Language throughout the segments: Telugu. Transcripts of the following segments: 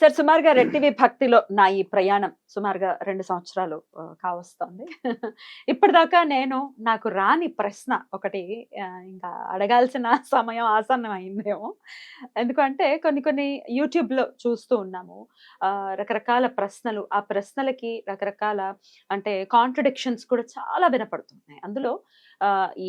సార్ సుమారుగా రెట్టివి భక్తిలో నా ఈ ప్రయాణం సుమారుగా రెండు సంవత్సరాలు కావస్తుంది. ఇప్పటిదాకా నేను నాకు రాని ప్రశ్న ఒకటి ఇంకా అడగాల్సిన సమయం ఆసన్నం అయిందేమో ఎందుకంటే కొన్ని కొన్ని యూట్యూబ్లో చూస్తూ ఉన్నాము. ఆ, రకరకాల ప్రశ్నలు ఆ ప్రశ్నలకి రకరకాల అంటే కాంట్రడిక్షన్స్ కూడా చాలా వినపడుతున్నాయి. అందులో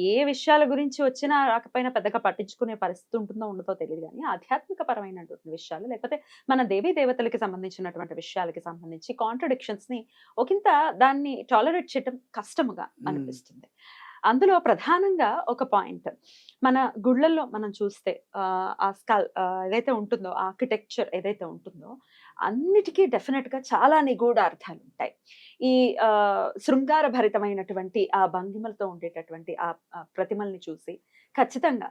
ఏ విషయాల గురించి వచ్చినా రాకపోయినా పెద్దగా పట్టించుకునే పరిస్థితి ఉంటుందో ఉండదో తెలియదు కానీ ఆధ్యాత్మిక పరమైనటువంటి విషయాలు లేకపోతే మన దేవీ దేవతలకి సంబంధించినటువంటి విషయాలకి సంబంధించి కాంట్రడిక్షన్స్ని ఒకంత దాన్ని టాలరేట్ చేయడం కష్టముగా అనిపిస్తుంది. అందులో ప్రధానంగా ఒక పాయింట్. మన గుళ్ళల్లో మనం చూస్తే ఆ స్కల్ ఏదైతే ఉంటుందో ఆర్కిటెక్చర్ ఏదైతే ఉంటుందో అన్నిటికీ డెఫినెట్గా చాలా నిగూఢ అర్థాలు ఉంటాయి ఈ శృంగార భరితమైనటువంటి ఆ భంగిమలతో ఉండేటటువంటి ఆ ప్రతిమల్ని చూసి ఖచ్చితంగా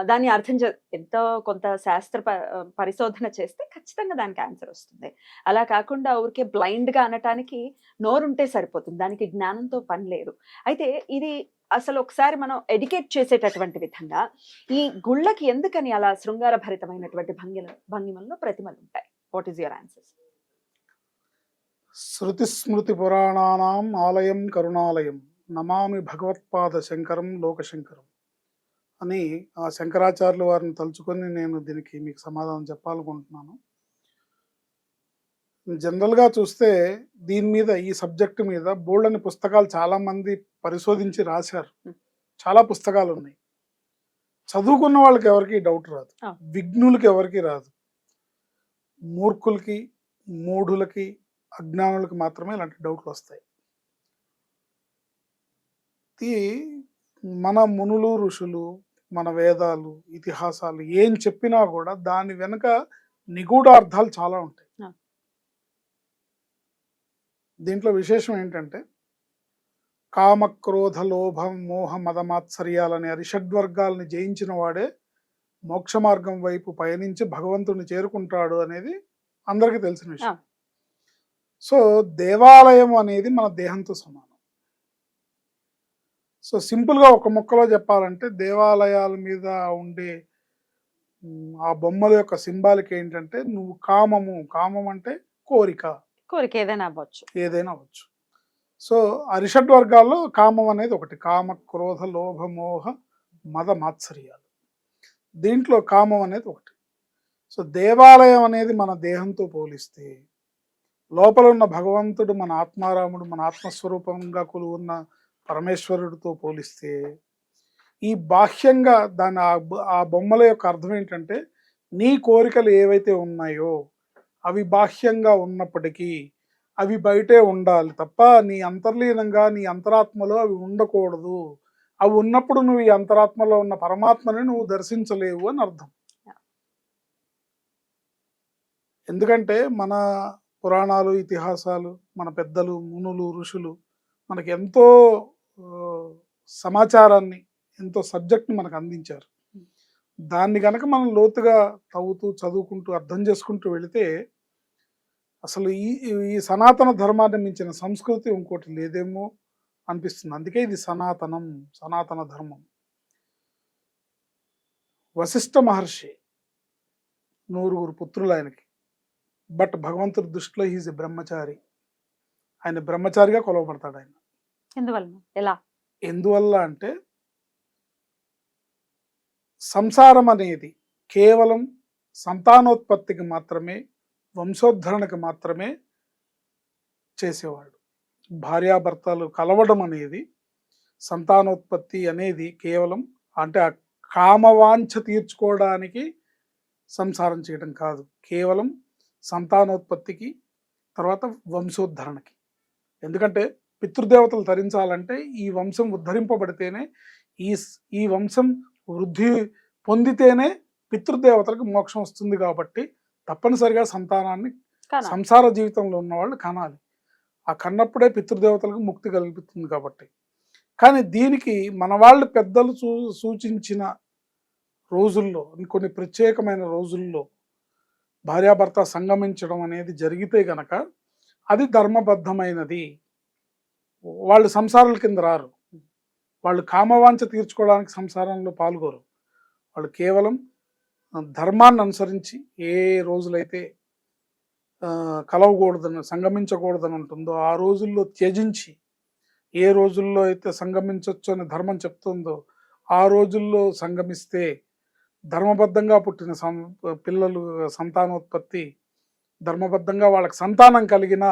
దాన్ని అర్థం చే ఎంతో కొంత శాస్త్ర ప- పరిశోధన చేస్తే ఖచ్చితంగా దానికి ఆన్సర్ వస్తుంది. అలా కాకుండా ఊరికే బ్లైండ్గా అనటానికి నోరుంటే సరిపోతుంది. దానికి జ్ఞానంతో పని లేదు. అయితే ఇది అసలు ఒకసారి మనం ఎడ్యుకేట్ చేసేటటువంటి విధంగా ఈ గుళ్ళకి ఎందుకని అలా శృంగార భరితమైనటువంటి భంగిల భంగిమల్లో ప్రతిమలు ఉంటాయి వాట్ ఈస్ యువర్ ఆన్సర్స్ శృతి స్మృతి పురాణానాం ఆలయం కరుణాలయం నమామి భగవత్పాద శంకరం లోకశంకరం అని ఆ శంకరాచార్యుల వారిని తలుచుకొని నేను దీనికి మీకు సమాధానం చెప్పాలనుకుంటున్నాను జనరల్గా చూస్తే దీని మీద ఈ సబ్జెక్ట్ మీద బోల్డని పుస్తకాలు చాలా మంది పరిశోధించి రాశారు చాలా పుస్తకాలు ఉన్నాయి చదువుకున్న వాళ్ళకి ఎవరికి డౌట్ రాదు. విఘ్నులకి ఎవరికి రాదు మూర్ఖులకి మూఢులకి అజ్ఞానులకి మాత్రమే ఇలాంటి డౌట్లు వస్తాయి ఇది మన మునులు ఋషులు మన వేదాలు ఇతిహాసాలు ఏం చెప్పినా కూడా దాని వెనుక నిగూఢ అర్థాలు చాలా ఉంటాయి. దీంట్లో విశేషం ఏంటంటే కామ క్రోధ లోభ మోహ మదమాత్సర్యాలనే అరిషడ్వర్గాల్ని జయించిన వాడే మోక్ష మార్గం వైపు పయనించి భగవంతుని చేరుకుంటాడు అనేది అందరికీ తెలిసిన విషయం. సో దేవాలయం అనేది మన దేహంతో సమానం. సో సింపుల్గా ఒక ముక్కలో చెప్పాలంటే దేవాలయాల మీద ఉండే ఆ బొమ్మల యొక్క సింబాలిక్ ఏంటంటే నువ్వు కామము కామం అంటే కోరిక. కోరిక ఏదైనా అవ్వచ్చు. ఏదైనా అవ్వచ్చు. సో అరిషడ్ వర్గాల్లో కామం అనేది ఒకటి. కామ క్రోధ లోభ మోహ మద మాత్సర్యాలు. దీంట్లో కామం అనేది ఒకటి. సో దేవాలయం అనేది మన దేహంతో పోలిస్తే లోపల ఉన్న భగవంతుడు మన ఆత్మారాముడు మన ఆత్మస్వరూపంగా కొలువున్న పరమేశ్వరుడితో పోలిస్తే ఈ బాహ్యంగా దాని ఆ ఆ బొమ్మల యొక్క అర్థం ఏంటంటే నీ కోరికలు ఏవైతే ఉన్నాయో అవి బాహ్యంగా ఉన్నప్పటికీ అవి బయటే ఉండాలి తప్ప నీ అంతర్లీనంగా నీ అంతరాత్మలో అవి ఉండకూడదు. అవి ఉన్నప్పుడు నువ్వు ఈ అంతరాత్మలో ఉన్న పరమాత్మని నువ్వు దర్శించలేవు అని అర్థం. ఎందుకంటే మన పురాణాలు ఇతిహాసాలు మన పెద్దలు మునులు ఋషులు మనకి ఎంతో సమాచారాన్ని ఎంతో సబ్జెక్ట్ని మనకు అందించారు. దాన్ని గనక మనం లోతుగా తవ్వుతూ చదువుకుంటూ అర్థం చేసుకుంటూ వెళితే అసలు ఈ ఈ సనాతన ధర్మాన్ని మించిన సంస్కృతి ఇంకోటి లేదేమో. అనిపిస్తుంది. అందుకే ఇది సనాతనం సనాతన ధర్మం. వశిష్ఠ మహర్షి నూరుగురు పుత్రులు ఆయనకి. బట్ భగవంతుడి దృష్టిలో హీజ్ ఎ బ్రహ్మచారి. ఆయన బ్రహ్మచారిగా కొలవబడతాడు ఆయన. ఎందువలన? ఎలా? ఎందువల్ల అంటే సంసారం అనేది కేవలం సంతానోత్పత్తికి మాత్రమే వంశోద్ధరణకి మాత్రమే చేసేవాడు. భార్యాభర్తలు కలవడం అనేది సంతానోత్పత్తి అనేది కేవలం అంటే ఆ కామవాంఛ తీర్చుకోవడానికి సంసారం చేయడం కాదు. కేవలం సంతానోత్పత్తికి తర్వాత వంశోద్ధరణకి. ఎందుకంటే పితృదేవతలు తరించాలంటే ఈ వంశం ఉద్ధరింపబడితేనే ఈ ఈ వంశం వృద్ధి పొందితేనే పితృదేవతలకు మోక్షం వస్తుంది కాబట్టి తప్పనిసరిగా సంతానాన్ని సంసార జీవితంలో ఉన్న వాళ్ళు కనాలి. ఆ కన్నప్పుడే పితృదేవతలకు ముక్తి కల్పిస్తుంది కాబట్టి. కానీ దీనికి మన వాళ్ళు పెద్దలు సూ సూచించిన రోజుల్లో కొన్ని ప్రత్యేకమైన రోజుల్లో భార్యాభర్త సంగమించడం అనేది జరిగితే గనక అది ధర్మబద్ధమైనది. వాళ్ళు సంసారాల కింద రారు. వాళ్ళు కామవాంఛ తీర్చుకోవడానికి సంసారంలో పాల్గొరు. వాళ్ళు కేవలం ధర్మాన్ని అనుసరించి ఏ రోజులైతే కలవకూడదని సంగమించకూడదని ఉంటుందో ఆ రోజుల్లో త్యజించి ఏ రోజుల్లో అయితే సంగమించవచ్చు అని ధర్మం చెప్తుందో ఆ రోజుల్లో సంగమిస్తే ధర్మబద్ధంగా పుట్టిన సం పిల్లలు సంతానోత్పత్తి ధర్మబద్ధంగా వాళ్ళకి సంతానం కలిగిన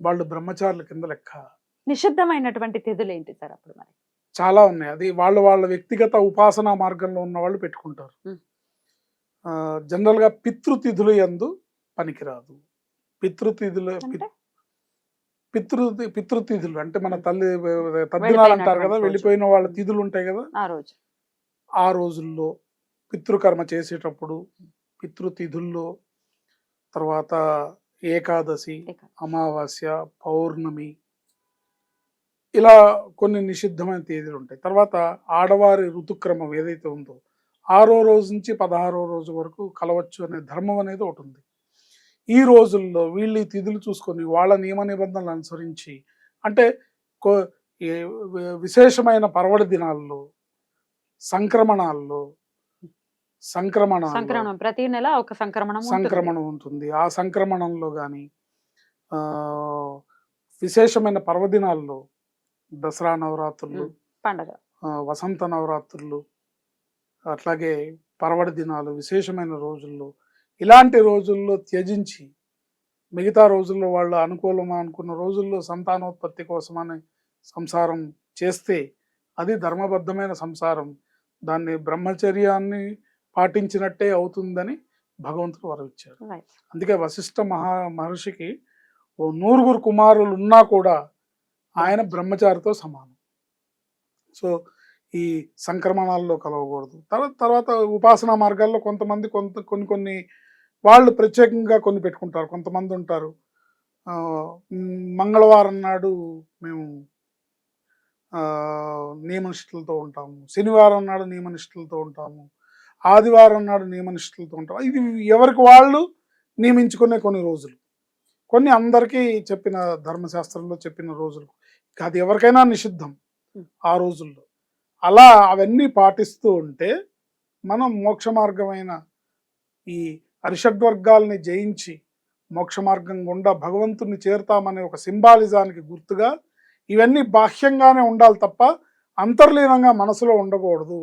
వాళ్ళు బ్రహ్మచారుల కింద లెక్క. నిషిద్ధమైనటువంటి తిథులు ఏంటి సార్ అప్పుడు మరి? చాలా ఉన్నాయి. అది వాళ్ళు వాళ్ళ వ్యక్తిగత ఉపాసనా మార్గంలో ఉన్న వాళ్ళు పెట్టుకుంటారు. జనరల్గా పితృతిథులు ఎందు పనికిరాదు. పితృతిథులు పితృ పితృతిథులు. అంటే మన తల్లి తద్దినాలు అంటారు కదా. వెళ్ళిపోయిన వాళ్ళ తిథులు ఉంటాయి కదా? ఆ రోజు. ఆ రోజుల్లో పితృకర్మ చేసేటప్పుడు పితృతిథుల్లో తర్వాత ఏకాదశి ఏక- అమావాస్య పౌర్ణమి ఇలా కొన్ని నిషిద్ధమైన తేదీలు ఉంటాయి. తర్వాత ఆడవారి ఋతుక్రమం ఏదైతే ఉందో ఆరో రోజు నుంచి పదహారో రోజు వరకు కలవచ్చు అనే ధర్మం అనేది ఒకటి ఉంది. ఈ రోజుల్లో వీళ్ళు తిథులు చూసుకొని వాళ్ళ నియమ నిబంధనలు అనుసరించి అంటే విశేషమైన పర్వడి దినాల్లో సంక్రమణాల్లో సంక్రమణ సంక్రమణం ప్రతి నెల ఒక సంక్రమణం. సంక్రమణం ఉంటుంది ఆ సంక్రమణంలో కానీ విశేషమైన పర్వదినాల్లో దసరా నవరాత్రులు. పండగ వసంత నవరాత్రులు అట్లాగే పర్వడి దినాలు విశేషమైన రోజుల్లో ఇలాంటి రోజుల్లో త్యజించి మిగతా రోజుల్లో వాళ్ళు అనుకూలమా అనుకున్న రోజుల్లో సంతానోత్పత్తి కోసమని సంసారం చేస్తే అది ధర్మబద్ధమైన సంసారం. దాన్ని బ్రహ్మచర్యాన్ని పాటించినట్టే అవుతుందని భగవంతుడు వరవిచ్చాడు. అందుకే వశిష్ఠ మహా మహర్షికి ఓ నూరుగురు కుమారులు ఉన్నా కూడా ఆయన బ్రహ్మచారితో సమానం. సో ఈ సంక్రమణాల్లో కలవకూడదు. తర్వాత తర్వాత ఉపాసనా మార్గాల్లో కొంతమంది కొంత కొన్ని కొన్ని వాళ్ళు ప్రత్యేకంగా కొన్ని పెట్టుకుంటారు. కొంతమంది ఉంటారు. మంగళవారం నాడు మేము ఆ, నియమనిష్టలతో ఉంటాము. శనివారం నాడు నియమనిష్టలతో ఉంటాము. ఆదివారం నాడు నియమనిష్టలతో ఉంటాము ఇది ఎవరికి వాళ్ళు నియమించుకునే కొన్ని రోజులు. కొన్ని అందరికీ చెప్పిన ధర్మశాస్త్రంలో చెప్పిన రోజులు. అది ఎవరికైనా నిషిద్ధం. ఆ రోజుల్లో. అలా అవన్నీ పాటిస్తూ ఉంటే మనం మోక్ష మార్గమైన ఈ అరిషడ్వర్గాల్ని జయించి మోక్ష మార్గం గుండా భగవంతుని చేరుతామనే ఒక సింబాలిజానికి గుర్తుగా ఇవన్నీ బాహ్యంగానే ఉండాలి తప్ప అంతర్లీనంగా మనసులో ఉండకూడదు.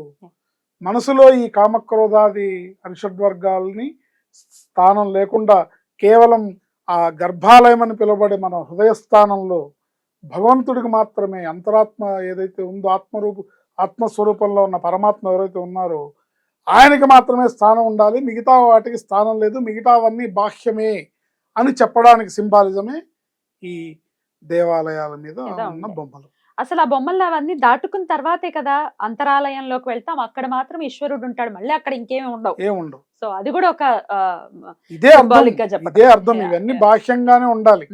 మనసులో ఈ కామక్రోధాది అరిషడ్వర్గాల్ని స్థానం లేకుండా కేవలం ఆ గర్భాలయం అని పిలువబడే మన హృదయస్థానంలో భగవంతుడికి మాత్రమే అంతరాత్మ ఏదైతే ఉందో ఆత్మరూపు ఆత్మస్వరూపంలో ఉన్న పరమాత్మ ఎవరైతే ఉన్నారో ఆయనకి మాత్రమే స్థానం ఉండాలి మిగతా వాటికి స్థానం లేదు మిగతావన్నీ బాహ్యమే అని చెప్పడానికి సింబాలిజమే ఈ దేవాలయాల మీద ఉన్న. బొమ్మలు. అసలు ఆ బొమ్మలు అవన్నీ దాటుకున్న తర్వాతే కదా అంతరాలయంలోకి వెళ్తాం. అక్కడ మాత్రం ఈశ్వరుడు ఉంటాడు. మళ్ళీ అక్కడ ఇంకేమీ ఉండవు. ఏముండవు సో అది కూడా ఒక ఇదే అర్థం. ఇదే అర్థం. ఇవన్నీ. బాహ్యంగానే ఉండాలి.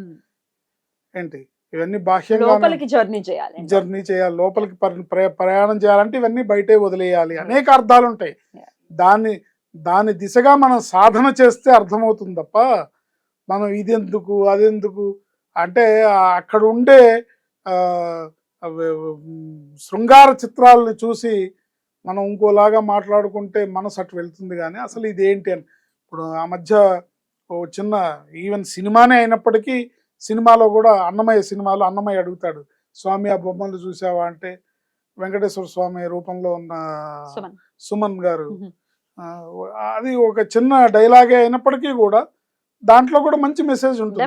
ఏంటి? ఇవన్నీ లోపలికి జర్నీ చేయాలి జర్నీ చేయాలి. లోపలికి పరి- ప్రయ- ప్రయాణం చేయాలంటే ఇవన్నీ బయటే వదిలేయాలి. అనేక అర్థాలు ఉంటాయి. దాన్ని దాని దిశగా మనం సాధన చేస్తే అర్థమవుతుంది తప్ప మనం ఇది ఎందుకు అది ఎందుకు అంటే అక్కడ ఉండే శృంగార చిత్రాలని చూసి మనం ఇంకోలాగా మాట్లాడుకుంటే మనసు అటు వెళ్తుంది కానీ అసలు ఇదేంటి అని. ఇప్పుడు ఆ మధ్య ఓ చిన్న ఈవెన్ సినిమానే అయినప్పటికీ సినిమాలో కూడా అన్నమయ్య సినిమాలో అన్నమయ్య అడుగుతాడు స్వామి ఆ బొమ్మలు చూసావా అంటే వెంకటేశ్వర స్వామి రూపంలో ఉన్న సుమన్. గారు. అది ఒక చిన్న డైలాగే అయినప్పటికీ కూడా దాంట్లో కూడా మంచి మెసేజ్ ఉంటుంది.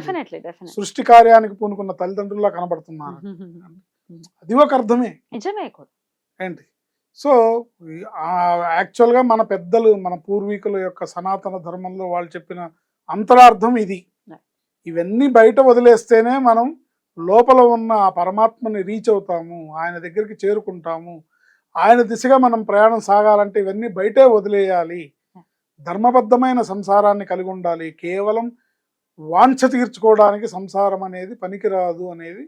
సృష్టి కార్యానికి పూనుకున్న తల్లిదండ్రుల్లా కనబడుతున్నారు. అది ఒక అర్థమే. నిజమే ఏంటి? సో యాక్చువల్గా మన పెద్దలు మన పూర్వీకుల యొక్క సనాతన ధర్మంలో వాళ్ళు చెప్పిన అంతరార్థం ఇది. ఇవన్నీ బయట వదిలేస్తేనే మనం లోపల ఉన్న ఆ పరమాత్మని రీచ్ అవుతాము ఆయన దగ్గరికి చేరుకుంటాము ఆయన దిశగా మనం ప్రయాణం సాగాలంటే ఇవన్నీ బయటే వదిలేయాలి. ధర్మబద్ధమైన సంసారాన్ని కలిగి ఉండాలి. కేవలం వాంఛ తీర్చుకోవడానికి సంసారం అనేది పనికిరాదు అనేది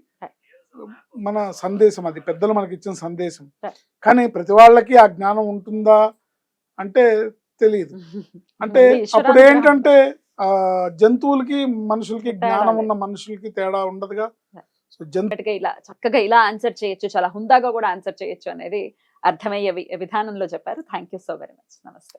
మన సందేశం అది. పెద్దలు మనకి ఇచ్చిన సందేశం. కానీ ప్రతి వాళ్ళకి ఆ జ్ఞానం ఉంటుందా అంటే తెలియదు అంటే. అప్పుడు ఏంటంటే జంతువులకి మనుషులకి జ్ఞానం. ఉన్న మనుషులకి తేడా ఉండదుగా. సో ఇలా చక్కగా ఇలా ఆన్సర్ చేయొచ్చు. చాలా హుందాగా కూడా ఆన్సర్ చేయొచ్చు అనేది అర్థమయ్యే విధానంలో చెప్పారు. Thank you so very much నమస్తే.